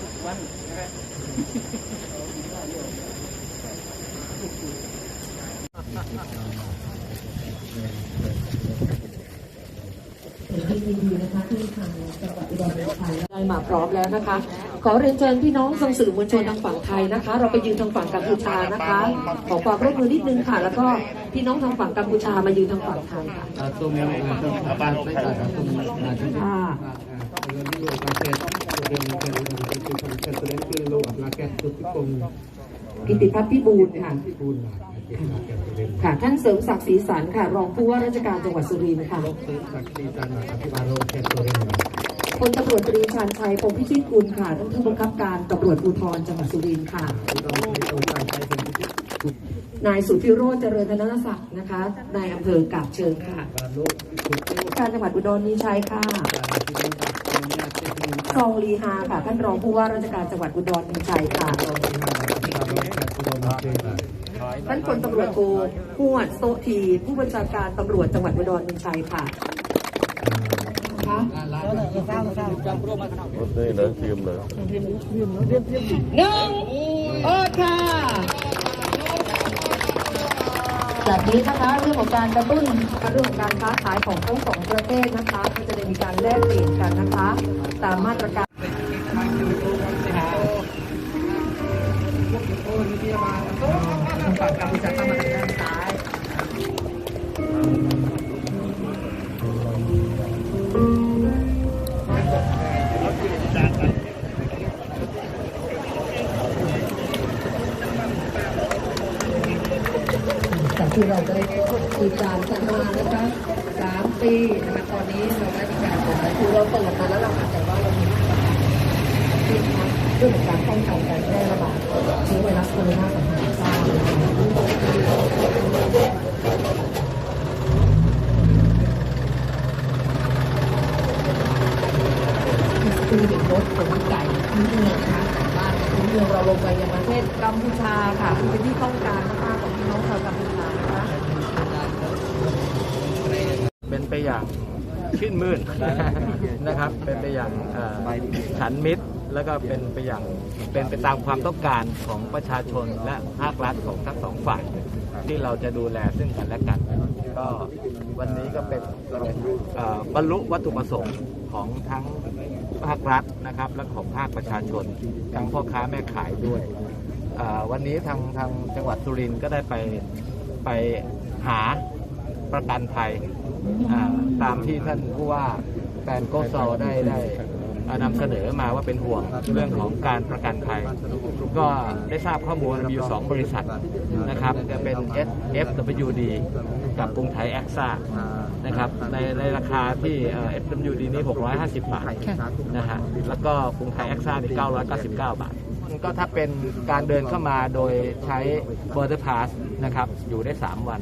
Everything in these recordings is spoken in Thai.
ทุกวันนะฮะได้มาพร้อมแล้วนะคะ ขอเรียนเชิญพี่น้องทรงสื่อมวลชนทางฝั่งไทยนะคะ เราไปยืนทางฝั่งกัมพูชานะคะ ขอความร่วมมือนิดนึงค่ะ แล้วก็พี่น้องทางฝั่งกัมพูชามายืนทางฝั่งไทยค่ะ Fernando Lacet, Fernando Presidente Lo Lacet สุทธิพงศ์กิติพัฒน์พิบูลค่ะ ที่บูลค่นค่ะ ท่านเสริมศักดิ์ศรีสันค่ะ รองผู้ว่าราชการจังหวัดสุรินทร์ค่ะคนทร์าตำรวจตรีชานชัยพงพิชิตกุลค่ะท่านผู้บังคับการตำรวจภูธรจังหวัดสุรินทร์ค่ะนายสุทธิโรจน์เจริญธนศักดิ์นะคะ นายอำเภอกาบเชิงค่ะการจังหวัดอุดรมีชัยค่ะ ครองลีฮาค่ะท่านรองผู้ว่าราชการจังหวัดอุดรธานีค่ะท่านพลตำรวจโกหวดโซที ผู้บัญชาการตำรวจจังหวัดอุดรธานีค่ะเตรียมเลยเตรียมเลยเตหนึ่งโอเค จากนี้นะคะเรื่องของการกระตุ้นเรื่องของการค้าขายของทั้งสองประเทศนะคะก็จะได้มีการแลกเปลี่ยนกันนะคะ ตามมาตรการทางฝั่งกัมพูชาเข้ามา จากที่เราได้คุยการกันมานะคะสามปีนะคะตอนนี้เราได้มีการเปิดประตูเราเปิดมาแล้วเราอาจจะว่าเรามีมาตรการที่ทำเรื่องของการป้องกันการแพร่ระบาดเชื้อไวรัสโคโรนา2019คือเห็นรถขนไก่ที่เมืองนะคะบ้านที่เมืองเราลงไปยัง ทศกัมพูชาค่ะเป็นที่ต้องการมากของพี่น้องชาวกัมพูชานะคะเป็นไปอย่างชื่นมื่นนะครับ เป็นไปอย่างฉันมิตรแล้วก็เป็นไปอย่างเป็นไปตามความต้องการของประชาชนและภาครัฐของทั้งสองฝ่าย ที่เราจะดูแลซึ่งกันและกัน ก็วันนี้ก็เป็นบรรลุวัตถุประสงค์ของทั้ง ภาครัฐนะครับและของภาคประชาชนทั้งพ่อค้าแม่ขายด้วย วันนี้ทางทางจังหวัดสุรินทร์ก็ได้ไปไปหาประกันภัยตามที่ท่านผู้ว่าแฟนโกซอได้ได้นำเสนอมาว่าเป็นห่วงเรื่องของการประกันภัย ก็ได้ทราบข้อมูลมีอยู่ 2 บริษัทนะครับจะเป็น SFWD กับกรุงไทยแอคซ่านะครับในในราคาที่ FWD นี่ 650 บาทนะฮะแล้วก็กรุงไทยแอคซ่านี่ 999 บาท ก็ถ้าเป็นการเดินเข้ามาโดยใช้เบอร์เดพาสนะครับอยู่ได้ 3 วัน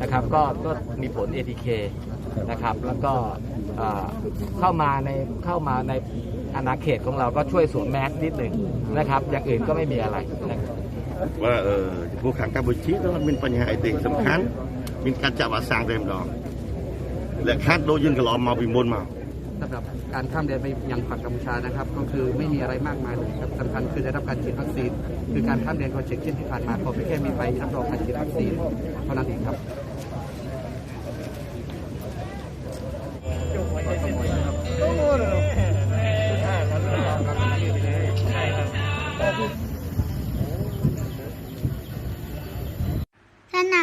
นะครับก็ก็มีผล ATK นะครับแล้วก็เข้ามาในเข้ามาในอาณาเขตของเราก็ช่วยสวมแมสนิดหนึ่งนะครับอย่างอื่นก็ไม่มีอะไรว่าเออผู้ขังกัมพูชีต้องมีปัญหาไอติสำคัญ មានការចាក់វ៉ាក់សាំងតែម្ដងលក្ខខណ្ឌដូចយើងកន្លងមកពីមុនមក สำหรับการข้ามแดนไปยังฝั่งกัมพูชานะครับ ก็คือไม่มีอะไรมากมายเลยครับสำคัญคือได้รับการฉีดวัคซีน คือการข้ามแดนคอนเช็คเช่นที่ผ่านมาขอเพียงแค่มีใบรับรองการฉีดวัคซีนเท่านั้นเองครับ